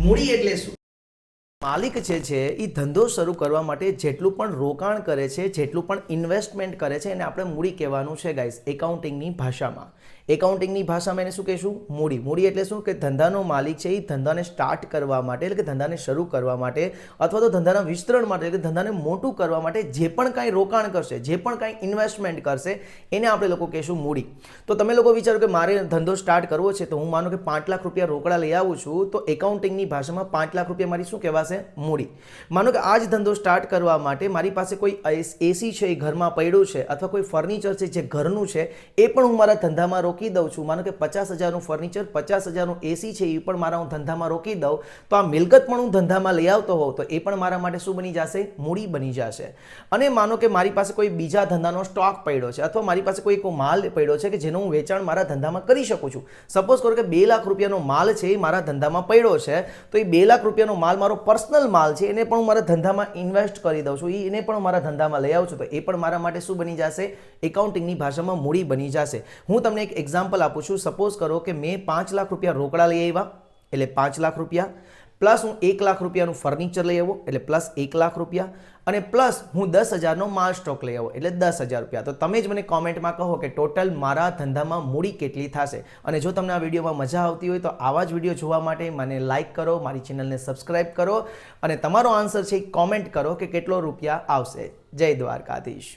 મૂડી એટલે શું? માલિક જે છે એ ધંધો શરૂ કરવા માટે જેટલું પણ રોકાણ કરે છે, જેટલું પણ ઇન્વેસ્ટમેન્ટ કરે છે, એને આપણે મૂડી કહેવાનું છે ગાઈસ એકાઉન્ટિંગની ભાષામાં. એકાઉન્ટિંગની ભાષામાં એને શું કહીશું? મૂડી. મૂડી એટલે શું? કે ધંધાનો માલિક છે એ ધંધાને સ્ટાર્ટ કરવા માટે, એટલે કે ધંધાને શરૂ કરવા માટે, અથવા તો ધંધાના વિસ્તરણ માટે, એટલે કે ધંધાને મોટું કરવા માટે જે પણ કાંઈ રોકાણ કરશે, જે પણ કાંઈ ઇન્વેસ્ટમેન્ટ કરશે, એને આપણે લોકો કહીશું મૂડી. તો તમે લોકો વિચારો કે મારે ધંધો સ્ટાર્ટ કરવો છે, તો હું માનો કે પાંચ લાખ રૂપિયા રોકડા લઈ આવું છું, તો એકાઉન્ટિંગની ભાષામાં પાંચ લાખ રૂપિયા મારી શું કહેવાશે? મૂડી. માનો કે આ જ ધંધો સ્ટાર્ટ કરવા માટે મારી પાસે કોઈ એસી છે એ ઘરમાં પડ્યું છે અથવા કોઈ ફર્નિચર છે જે ઘરનું છે, એ પણ હું મારા ધંધામાં રોકી દઉં છું. માનો કે પચાસ હજારનું ફર્નિચર પચાસ હજારનું એસી છે એ પણ મારા હું ધંધામાં રોકી દઉં. તો આ મિલકત પણ હું ધંધામાં લઈ આવતો હોઉં તો એ પણ મારા માટે શું બની જશે? મૂડી બની જશે. અને માનો કે મારી પાસે કોઈ બીજા ધંધાનો સ્ટોક પડ્યો છે અથવા મારી પાસે કોઈ માલ પડ્યો છે કે જેનું હું વેચાણ મારા ધંધામાં કરી શકું છું. સપોઝ કરો કે બે લાખ રૂપિયાનો માલ છે એ મારા ધંધામાં પડ્યો છે તો એ બે લાખ રૂપિયાનો માલ મારો પર્સનલ માલ છે, એને પણ હું મારા ધંધામાં ઇન્વેસ્ટ કરી દઉં છું. એને પણ મારા ધંધામાં લઈ આવું છું. તો એ પણ મારા માટે શું બની જશે? એકાઉન્ટિંગની ભાષામાં મૂડી બની જશે. હું તમને એક એક્ઝામ્પલ આપું છું. સપોઝ કરો કે મેં પાંચ લાખ રૂપિયા રોકડા લઈ આવ્યા, એટલે પાંચ લાખ રૂપિયા. પ્લસ હું એક લાખ રૂપિયાનું ફર્નિચર લઈ આવો, એટલે પ્લસ એક લાખ રૂપિયા. અને પ્લસ હું દસ હજારનો માલ સ્ટોક લઈ આવો, એટલે દસ હજાર રૂપિયા. તો તમે જ મને કોમેન્ટમાં કહો કે ટોટલ મારા ધંધામાં મૂડી કેટલી થશે. અને જો તમને આ વિડીયોમાં મજા આવતી હોય તો આવા જ વીડિયો જોવા માટે મને લાઇક કરો, મારી ચેનલને સબસ્ક્રાઇબ કરો. અને તમારો આન્સર છે કોમેન્ટ કરો કે કેટલો રૂપિયા આવશે. જય દ્વારકાધીશ.